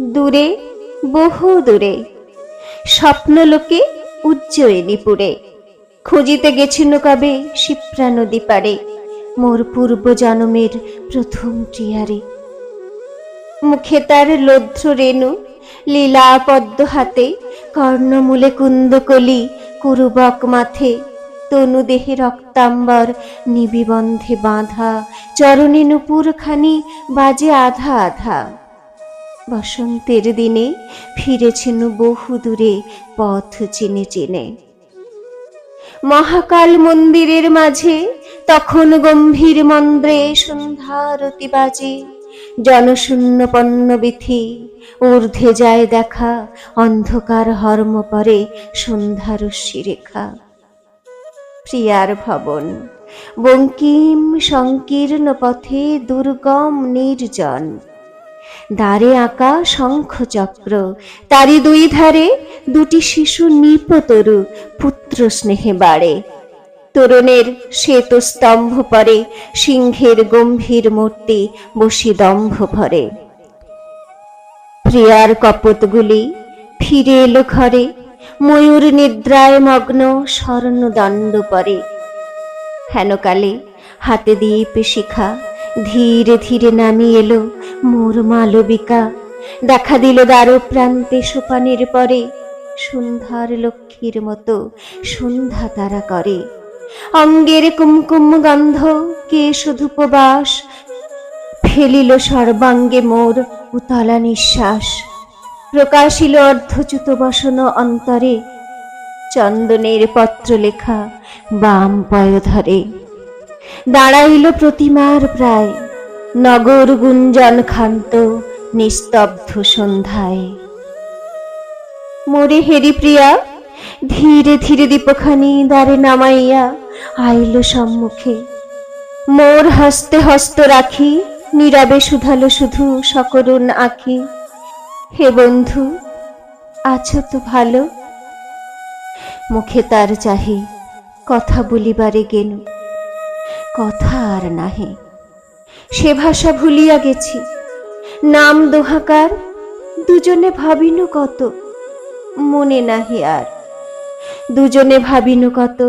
দূরে, বহু দূরে। স্বপ্নলোকে উজ্জয়িনীপুরে খুঁজিতে গেছিল কবে? শিপ্রা নদী পারে মোর পূর্ব জন্মের প্রথম টিয়ারে। মুখে তার লধ্র রেণু, লীলা পদ্ম হাতে, কর্ণমূলে কুন্দকলি কুরুবক মাথে, তনু দেহে রক্তাম্বর, নিবিবন্ধে বাঁধা, চরণে নুপুর খানি বাজে আধা আধা। বসন্তের দিনে ফিরেছেন বহু দূরে পথ চিনে চিনে। মহাকাল মন্দিরের মাঝে তখন গম্ভীর মন্দ্রে সন্ধ্যারতি বাজে। জনশূন্য পণ্যবিথি, ঊর্ধ্বে যায় দেখা, অন্ধকার হর্ম পরে সন্ধ্যারশ্মি রেখা প্রিয়ার ভবন, বঙ্কিম সংকীর্ণ পথে দুর্গম নির্জন। দ্বারে আঁকা শঙ্খ চক্র তারি দুই ধারে দুটি শিশু নিপতরু পুত্র স্নেহে বাড়ে। তরুণের শ্বেত স্তম্ভ পরে সিংহের গম্ভীর মূর্তি বসি দম্ভ ভরে। প্রিয়ার কপতগুলি ফিরে এলো ঘরে, ময়ূর নিদ্রায় মগ্ন স্বর্ণদণ্ড পরে। হেনকালে হাতে দীপ শিখা ধীরে ধীরে নামিয়ে এলো মোর মালবিকা। দেখা দিল দ্বারো প্রান্তে সোপানের পরে, সন্ধ্যার লক্ষ্মীর মতো সন্ধ্যা তারা করে। অঙ্গের কুমকুম গন্ধ কে শুধুপবাস ফেলিল সর্বাঙ্গে মোর উতলা নিঃশ্বাস। প্রকাশিল অর্ধচ্যুত বসন অন্তরে, চন্দনের পত্র লেখা বাম পয়ধরে দাঁড়াইল প্রতিমার প্রায় নগর গুঞ্জন ক্ষান্ত নিস্তব্ধ সন্ধ্যায়। মোরে হেরি প্রিয়া, ধীরে ধীরে দীপখানি দ্বারে নামাইয়া আইল সম্মুখে। মোর হস্তে হস্ত রাখি, নীরবে শুধালো শুধু সকরুণ আঁকি হে বন্ধু, আছো তো ভালো? মুখে তার চাহি, কথা বলিবারে গেনু। কথা আর নাহে। সে ভাষা ভুলিয়া গেছি। নাম দোহাকার, দুজনে ভাবিনু কত, মনে নাহি আর। দুজনে ভাবিনু কত,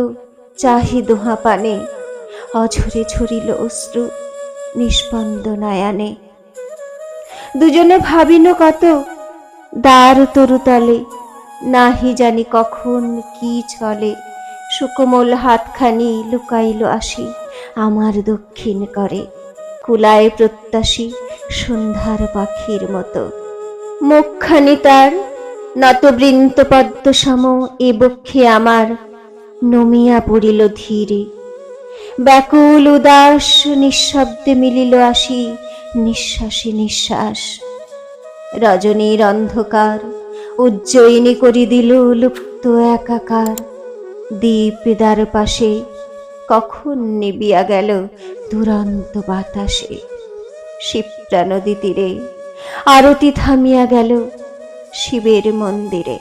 চাহি দোহা পানে, অঝরে ঝরিল অশ্রু নিষ্পন্দ নয়ানে। দুজনে ভাবিনু কত, দ্বার তরুতলে নাহি জানি কখন কি চলে, সুকোমল হাতখানি লুকাইল আসি, আমার দক্ষিণ করে। কুলায় প্রত্যাশী সন্ধ্যার পাখির মতো। মুখখানি তার নতবৃন্ত পদ্ম সম এ বক্ষে আমার নমিয়া পড়িল ধীরে। ব্যাকুল উদাস নিঃশব্দে মিলিল আসি নিঃশ্বাসে নিঃশ্বাস। রজনীর অন্ধকার উজ্জয়িনী করি দিল লুপ্ত একাকার। দ্বীপ দ্বার পাশে কখন নিবিয়া গেল দুরন্ত বাতাসে? শিপ্রা নদী তীরে আরতি থামিয়া গেল শিবের মন্দিরে।